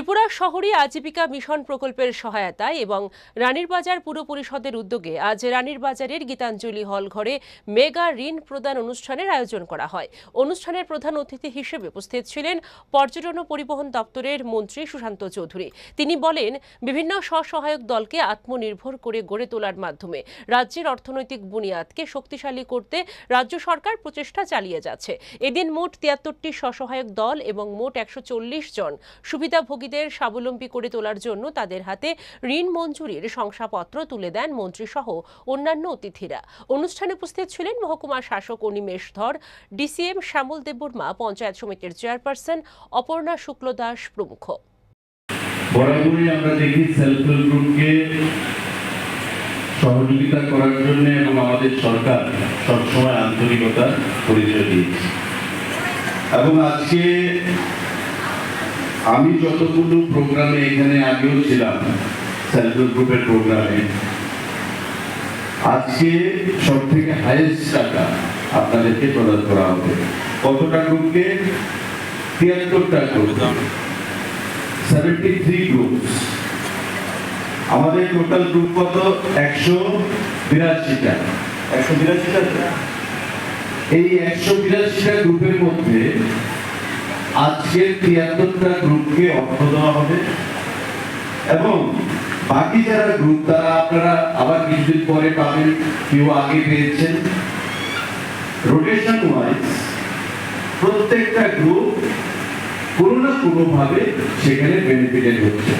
ত্রিপুরা শহরে আজীবিকা মিশন প্রকল্পের সহায়তায় এবং রানীর বাজার পুর পরিষদের উদ্যোগে আজ রানীর বাজারের গীতাঞ্জলি হল ঘরে মেগা ঋণ প্রদান অনুষ্ঠানের আয়োজন করা হয়। অনুষ্ঠানের প্রধান অতিথি হিসেবে উপস্থিত ছিলেন পর্যটন ও পরিবহন দপ্তরের মন্ত্রী সুশান্ত চৌধুরী। তিনি বলেন, বিভিন্ন স্বসহায়ক দলকে আত্মনির্ভর করে গড়ে তোলার মাধ্যমে রাজ্যের অর্থনৈতিক বুনিয়াদকে শক্তিশালী করতে রাজ্য সরকার প্রচেষ্টা চালিয়ে যাচ্ছে। এদিন মোট তিয়াত্তরটি স্বসহায়ক দল এবং মোট একশো চল্লিশ জন সুবিধাভোগীদের স্বাবলম্বী করে তোলার জন্য তাদের হাতে ঋণ মঞ্জুরির শংসাপত্র তুলে দেন মন্ত্রীসহ অন্যান্য অতিথিরা। অনুষ্ঠানে উপস্থিত ছিলেন মহকুমা শাসক অনিমেষ ধর, ডিসিএম শ্যামল দেববর্মা, পঞ্চায়েত সমিতির চেয়ারপারসন অপর্ণা শুক্ল দাস প্রমুখ। বরাবরই আমরা দেখি সেলফ হেল্প গ্রুপকে সহযোগিতা করার জন্য এবং আমাদের সরকার সবসময় আন্তরিকতার পরিচয় দিয়েছে। এবং আজকে আমি যতগুলো প্রোগ্রামে এখানে আগেও ছিলাম হেল্প গ্রুপের প্রোগ্রামে আজকে সব থেকে হাইয়েস্ট টাকা আপনাদেরকে প্রদান করা হবে। কতটা গ্রুপকে তিয়াত্তরটা গ্রুপ সেভেন্টি থ্রি গ্রুপস আমাদের টোটাল গ্রুপ কত? একশো বিরাশিটা। একশো বিরাশিটা? এই একশো বিরাশিটা গ্রুপের মধ্যে আজকে তিয়াত্তরটা গ্রুপকে অর্থ দেওয়া হবে। এবং বাকি যারা গ্রুপ, তারা আপনারা আবার কিছুদিন পরে পাবেন, কেউ আগে পেয়েছেন। রোটেশন ওয়াইজ প্রত্যেকটা গ্রুপ কোনো না কোনোভাবে সেখানে বেনিফিটেড হচ্ছে।